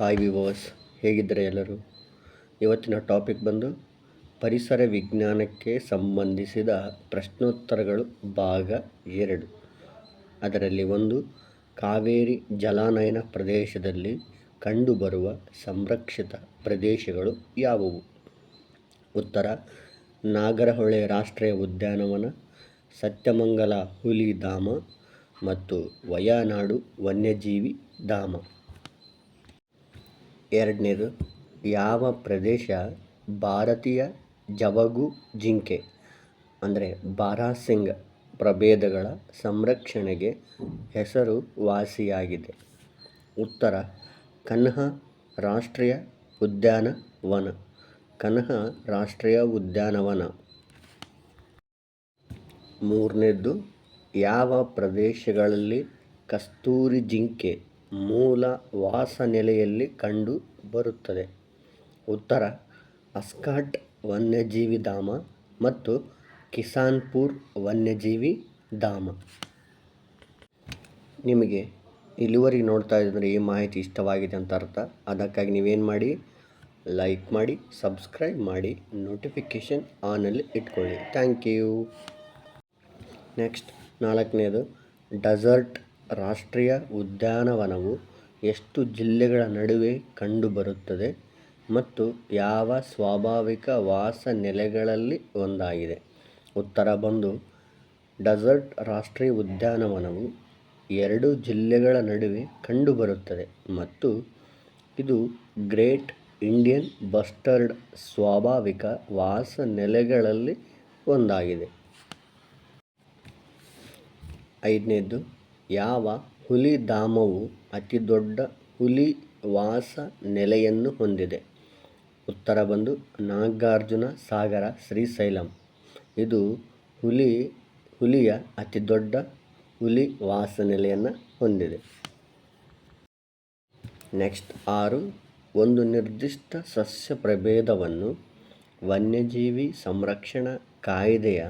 Hi ವಿವೋಸ್ ಹೇಗಿದ್ದರೆ ಎಲ್ಲರೂ? ಇವತ್ತಿನ topic ಬಂದು ಪರಿಸರ ವಿಜ್ಞಾನಕ್ಕೆ ಸಂಬಂಧಿಸಿದ ಪ್ರಶ್ನೋತ್ತರಗಳು ಭಾಗ ಎರಡು. ಅದರಲ್ಲಿ ಒಂದು, ಕಾವೇರಿ ಜಲಾನಯನ ಪ್ರದೇಶದಲ್ಲಿ ಕಂಡುಬರುವ ಸಂರಕ್ಷಿತ ಪ್ರದೇಶಗಳು ಯಾವುವು? ಉತ್ತರ, ನಾಗರಹೊಳೆ ರಾಷ್ಟ್ರೀಯ ಉದ್ಯಾನವನ, ಸತ್ಯಮಂಗಲ ಹುಲಿ ಧಾಮ ಮತ್ತು ವಯನಾಡು ವನ್ಯಜೀವಿ ಧಾಮ. ಎರಡನೇದು, ಯಾವ ಪ್ರದೇಶ ಭಾರತೀಯ ಜವಗು ಜಿಂಕೆ? ಅಂದರೆ ಬಾರಾಸಿಂಗ್ ಪ್ರಭೇದಗಳ ಸಂರಕ್ಷಣೆಗೆ ಹೆಸರುವಾಸಿಯಾಗಿದೆ. ಉತ್ತರ, ಕನ್ಹ ರಾಷ್ಟ್ರೀಯ ಉದ್ಯಾನವನ. ಕನ್ಹ ರಾಷ್ಟ್ರೀಯ ಉದ್ಯಾನವನ. ಮೂರನೇದ್ದು ಯಾವ ಪ್ರದೇಶಗಳಲ್ಲಿ ಕಸ್ತೂರಿ ಜಿಂಕೆ ಮೂಲ ವಾಸನೆಲೆಯಲ್ಲಿ ಕಂಡು ಬರುತ್ತದೆ. ಉತ್ತರ, ಅಸ್ಕಾಟ್ ವನ್ಯಜೀವಿ ಧಾಮ ಮತ್ತು ಕಿಸಾನ್ಪುರ್ ವನ್ಯಜೀವಿ ಧಾಮ. ನಿಮಗೆ ಇಲ್ಲಿವರೆಗೆ ನೋಡ್ತಾ ಇದ್ದರೆ ಈ ಮಾಹಿತಿ ಇಷ್ಟವಾಗಿದೆ ಅಂತ ಅರ್ಥ. ಅದಕ್ಕಾಗಿ ನೀವೇನು ಮಾಡಿ? ಲೈಕ್ ಮಾಡಿ, ಸಬ್ಸ್ಕ್ರೈಬ್ ಮಾಡಿ, ನೋಟಿಫಿಕೇಷನ್ ಆನಲ್ಲಿ ಇಟ್ಕೊಳ್ಳಿ. Thank you. ನೆಕ್ಸ್ಟ್ ನಾಲ್ಕನೇದು, ಡೆಸರ್ಟ್ ರಾಷ್ಟ್ರೀಯ ಉದ್ಯಾನವನವು ಎಷ್ಟು ಜಿಲ್ಲೆಗಳ ನಡುವೆ ಕಂಡುಬರುತ್ತದೆ ಮತ್ತು ಯಾವ ಸ್ವಾಭಾವಿಕ ವಾಸ ನೆಲೆಗಳಲ್ಲಿ ಒಂದಾಗಿದೆ? ಉತ್ತರ ಬಂದು, ಡೆಸರ್ಟ್ ರಾಷ್ಟ್ರೀಯ ಉದ್ಯಾನವನವು ಎರಡು ಜಿಲ್ಲೆಗಳ ನಡುವೆ ಕಂಡುಬರುತ್ತದೆ ಮತ್ತು ಇದು ಗ್ರೇಟ್ ಇಂಡಿಯನ್ ಬಸ್ಟರ್ಡ್ ಸ್ವಾಭಾವಿಕ ವಾಸ ನೆಲೆಗಳಲ್ಲಿ ಒಂದಾಗಿದೆ. ಐದನೇದು ಯಾವ ಹುಲಿಧಾಮವು ಅತಿದೊಡ್ಡ ಹುಲಿ ವಾಸ ನೆಲೆಯನ್ನು ಹೊಂದಿದೆ? ಉತ್ತರ ಬಂದು ನಾಗಾರ್ಜುನ ಸಾಗರ, ಶ್ರೀಶೈಲಂ. ಇದು ಹುಲಿ, ಹುಲಿಯ ಅತಿದೊಡ್ಡ ಹುಲಿ ವಾಸ ನೆಲೆಯನ್ನು ಹೊಂದಿದೆ. ನೆಕ್ಸ್ಟ್ ಆರು, ಒಂದು ನಿರ್ದಿಷ್ಟ ಸಸ್ಯ ಪ್ರಭೇದವನ್ನು ವನ್ಯಜೀವಿ ಸಂರಕ್ಷಣಾ ಕಾಯ್ದೆಯ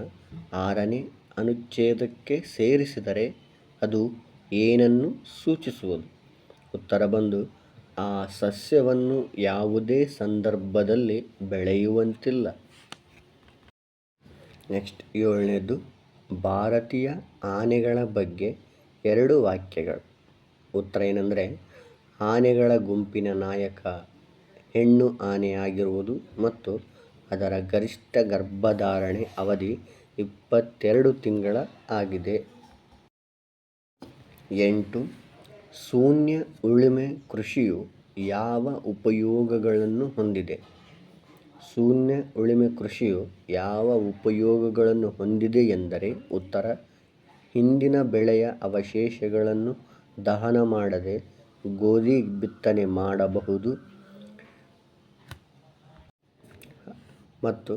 ಆರನೇ ಅನುಚ್ಛೇದಕ್ಕೆ ಸೇರಿಸಿದರೆ ಅದು ಏನನ್ನು ಸೂಚಿಸುವುದು? ಉತ್ತರ ಬಂದು, ಆ ಸಸ್ಯವನ್ನು ಯಾವುದೇ ಸಂದರ್ಭದಲ್ಲಿ ಬೆಳೆಯುವಂತಿಲ್ಲ. ನೆಕ್ಸ್ಟ್ ಏಳನೇದು, ಭಾರತೀಯ ಆನೆಗಳ ಬಗ್ಗೆ ಎರಡು ವಾಕ್ಯಗಳು. ಉತ್ತರ ಏನಂದರೆ, ಆನೆಗಳ ಗುಂಪಿನ ನಾಯಕ ಹೆಣ್ಣು ಆನೆಯಾಗಿರುವುದು ಮತ್ತು ಅದರ ಗರಿಷ್ಠ ಗರ್ಭಧಾರಣೆ ಅವಧಿ ಇಪ್ಪತ್ತೆರಡು ತಿಂಗಳ ಆಗಿದೆ. ಎಂಟು, ಶೂನ್ಯ ಉಳುಮೆ ಕೃಷಿಯು ಯಾವ ಉಪಯೋಗಗಳನ್ನು ಹೊಂದಿದೆ? ಶೂನ್ಯ ಉಳುಮೆ ಕೃಷಿಯು ಯಾವ ಉಪಯೋಗಗಳನ್ನು ಹೊಂದಿದೆ ಎಂದರೆ ಉತ್ತರ, ಹಿಂದಿನ ಬೆಳೆಯ ಅವಶೇಷಗಳನ್ನು ದಹನ ಮಾಡದೆ ಗೋಧಿ ಬಿತ್ತನೆ ಮಾಡಬಹುದು ಮತ್ತು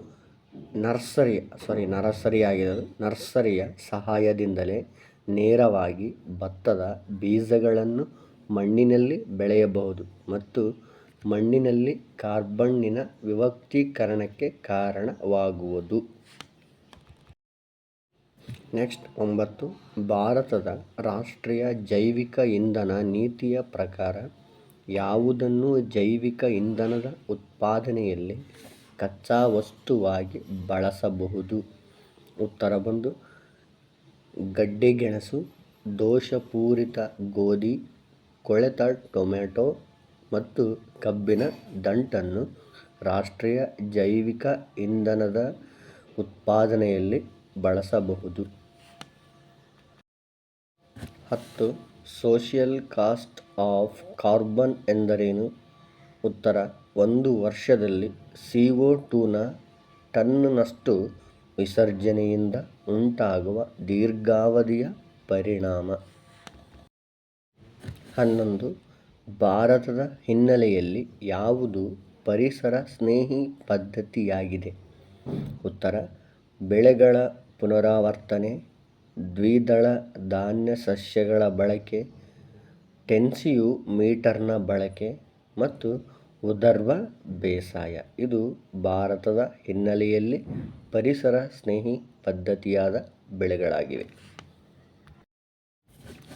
ನರ್ಸರಿ ಸಾರಿ ನರ್ಸರಿ ಆಗಿದೆ ನರ್ಸರಿಯ ಸಹಾಯದಿಂದಲೇ ನೇರವಾಗಿ ಭತ್ತದ ಬೀಜಗಳನ್ನು ಮಣ್ಣಿನಲ್ಲಿ ಬೆಳೆಯಬಹುದು ಮತ್ತು ಮಣ್ಣಿನಲ್ಲಿ ಕಾರ್ಬನ್ನಿನ ವಿವಕ್ತೀಕರಣಕ್ಕೆ ಕಾರಣವಾಗುವುದು. ನೆಕ್ಸ್ಟ್ ಒಂಬತ್ತು, ಭಾರತದ ರಾಷ್ಟ್ರೀಯ ಜೈವಿಕ ಇಂಧನ ನೀತಿಯ ಪ್ರಕಾರ ಯಾವುದನ್ನು ಜೈವಿಕ ಇಂಧನದ ಉತ್ಪಾದನೆಯಲ್ಲಿ ಕಚ್ಚಾ ವಸ್ತುವಾಗಿ ಬಳಸಬಹುದು? ಉತ್ತರ ಬಂದು ಗಡ್ಡೆಗೆಣಸು, ದೋಷಪೂರಿತ ಗೋಧಿ, ಕೊಳೆತ ಟೊಮೆಟೊ ಮತ್ತು ಕಬ್ಬಿನ ದಂಟನ್ನು ರಾಷ್ಟ್ರೀಯ ಜೈವಿಕ ಇಂಧನದ ಉತ್ಪಾದನೆಯಲ್ಲಿ ಬಳಸಬಹುದು. ಹತ್ತು, ಸೋಷಿಯಲ್ ಕಾಸ್ಟ್ ಆಫ್ ಕಾರ್ಬನ್ ಎಂದರೇನು? ಉತ್ತರ, ಒಂದು ವರ್ಷದಲ್ಲಿ ಸಿ ಒ ಟೂನ ಟನ್ನಷ್ಟು ವಿಸರ್ಜನೆಯಿಂದ ಉಂಟಾಗುವ ದೀರ್ಘಾವಧಿಯ ಪರಿಣಾಮ. ಹನ್ನೊಂದು. ಭಾರತದ ಹಿನ್ನೆಲೆಯಲ್ಲಿ ಯಾವುದು ಪರಿಸರ ಸ್ನೇಹಿ ಪದ್ಧತಿಯಾಗಿದೆ? ಉತ್ತರ. ಬೆಳೆಗಳ ಪುನರಾವರ್ತನೆ, ದ್ವಿದಳ ಧಾನ್ಯ ಸಸ್ಯಗಳ ಬಳಕೆ ಟೆನ್ಸಿಯು ಮೀಟರ್ನ ಬಳಕೆ ಮತ್ತು ಉದರ್ವ ಬೇಸಾಯ ಇದು ಭಾರತದ ಹಿನ್ನೆಲೆಯಲ್ಲಿ ಪರಿಸರ ಸ್ನೇಹಿ ಪದ್ಧತಿಯಾದ ಬೆಳೆಗಳಾಗಿವೆ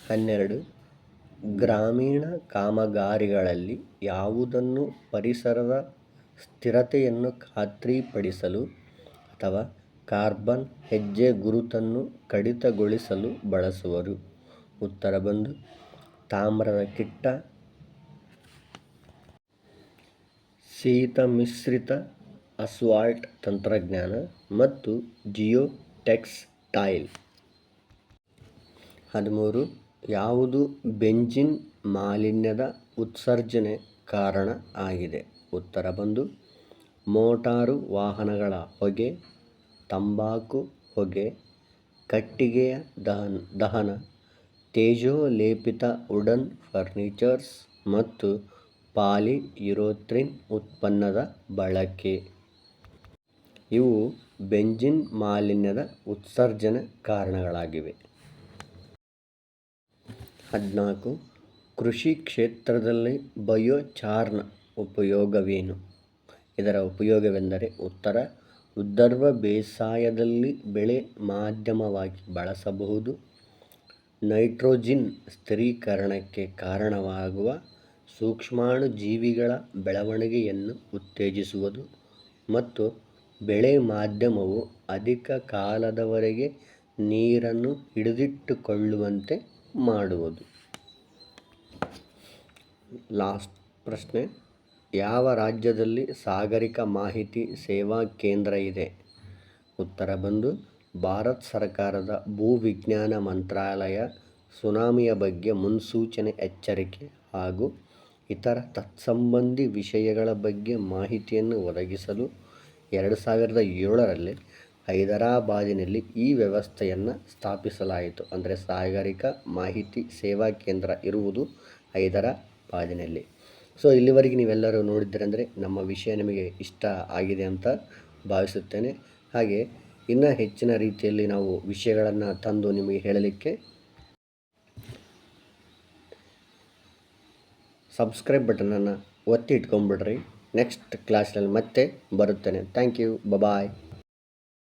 ಹನ್ನೆರಡು, ಗ್ರಾಮೀಣ ಕಾಮಗಾರಿಗಳಲ್ಲಿ ಯಾವುದನ್ನು ಪರಿಸರದ ಸ್ಥಿರತೆಯನ್ನು ಖಾತ್ರಿಪಡಿಸಲು ಅಥವಾ ಕಾರ್ಬನ್ ಹೆಜ್ಜೆ ಗುರುತನ್ನು ಕಡಿತಗೊಳಿಸಲು ಬಳಸುವರು? ಉತ್ತರ ಬಂದು, ತಾಮ್ರದ ಕಿಟ್ಟ ಶೀತಮಿಶ್ರಿತ ಅಸ್ವಾಲ್ಟ್ ತಂತ್ರಜ್ಞಾನ ಮತ್ತು ಜಿಯೋ ಟೆಕ್ಸ್ಟೈಲ್ ಹದಿಮೂರು. ಯಾವುದು ಬೆಂಜಿನ್ ಮಾಲಿನ್ಯದ ಉತ್ಸರ್ಜನೆ ಕಾರಣ ಆಗಿದೆ? ಉತ್ತರ ಬಂದು, ಮೋಟಾರು ವಾಹನಗಳ ಹೊಗೆ, ತಂಬಾಕು ಹೊಗೆ, ಕಟ್ಟಿಗೆಯ ದಹನ ದಹನ, ತೇಜೋಲೇಪಿತ ವುಡನ್ ಫರ್ನಿಚರ್ಸ್ ಮತ್ತು ಪಾಲಿಯುರೋಥ್ರಿನ್ ಉತ್ಪನ್ನದ ಬಳಕೆ. ಇವು ಬೆಂಜಿನ್ ಮಾಲಿನ್ಯದ ಉತ್ಸರ್ಜನ ಕಾರಣಗಳಾಗಿವೆ. ಹದಿನಾಲ್ಕು. ಕೃಷಿ ಕ್ಷೇತ್ರದಲ್ಲಿ ಬಯೋಚಾರ್ನ ಉಪಯೋಗವೇನು? ಇದರ ಉಪಯೋಗವೆಂದರೆ ಉತ್ತರ ಉದ್ದರ್ವ ಬೇಸಾಯದಲ್ಲಿ ಬೆಳೆ ಮಾಧ್ಯಮವಾಗಿ ಬಳಸಬಹುದು. ನೈಟ್ರೋಜಿನ್ ಸ್ಥಿರೀಕರಣಕ್ಕೆ ಕಾರಣವಾಗುವ ಸೂಕ್ಷ್ಮಾಣುಜೀವಿಗಳ ಬೆಳವಣಿಗೆಯನ್ನು ಉತ್ತೇಜಿಸುವುದು ಮತ್ತು ಬೆಳೆ ಮಾಧ್ಯಮವು ಅಧಿಕ ಕಾಲದವರೆಗೆ ನೀರನ್ನು ಹಿಡಿದಿಟ್ಟುಕೊಳ್ಳುವಂತೆ ಮಾಡುವುದು. ಲಾಸ್ಟ್ ಪ್ರಶ್ನೆ, ಯಾವ ರಾಜ್ಯದಲ್ಲಿ ಸಾಗರಿಕ ಮಾಹಿತಿ ಸೇವಾ ಕೇಂದ್ರ ಇದೆ? ಉತ್ತರ ಬಂದು, ಭಾರತ ಸರ್ಕಾರದ ಭೂವಿಜ್ಞಾನ ಮಂತ್ರಾಲಯ ಸುನಾಮಿಯ ಬಗ್ಗೆ ಮುನ್ಸೂಚನೆ ಎಚ್ಚರಿಕೆ ಹಾಗೂ ಇತರ ತತ್ಸಂಬಂಧಿ ವಿಷಯಗಳ ಬಗ್ಗೆ ಮಾಹಿತಿಯನ್ನು ಒದಗಿಸಲು ಎರಡು ಸಾವಿರದ ಏಳರಲ್ಲಿ ಹೈದರಾಬಾದಿನಲ್ಲಿ ಈ ವ್ಯವಸ್ಥೆಯನ್ನು ಸ್ಥಾಪಿಸಲಾಯಿತು. ಅಂದರೆ ಸಾಗರಿಕ ಮಾಹಿತಿ ಸೇವಾ ಕೇಂದ್ರ ಇರುವುದು ಹೈದರಾಬಾದಿನಲ್ಲಿ. ಸೊ ಇಲ್ಲಿವರೆಗೆ ನೀವೆಲ್ಲರೂ ನೋಡಿದ್ದೀರಂದರೆ ನಮ್ಮ ವಿಷಯ ನಿಮಗೆ ಇಷ್ಟ ಆಗಿದೆ ಅಂತ ಭಾವಿಸುತ್ತೇನೆ. ಹಾಗೆ ಇನ್ನೂ ಹೆಚ್ಚಿನ ರೀತಿಯಲ್ಲಿ ನಾವು ವಿಷಯಗಳನ್ನು ತಂದು ನಿಮಗೆ ಹೇಳಲಿಕ್ಕೆ ಸಬ್ಸ್ಕ್ರೈಬ್ ಬಟನನ್ನು ಒತ್ತಿ ಇಟ್ಕೊಂಬಿಡ್ರಿ. ನೆಕ್ಸ್ಟ್ ಕ್ಲಾಸ್ನಲ್ಲಿ ಮತ್ತೆ ಬರುತ್ತೇನೆ. Thank you bye